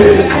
Hey!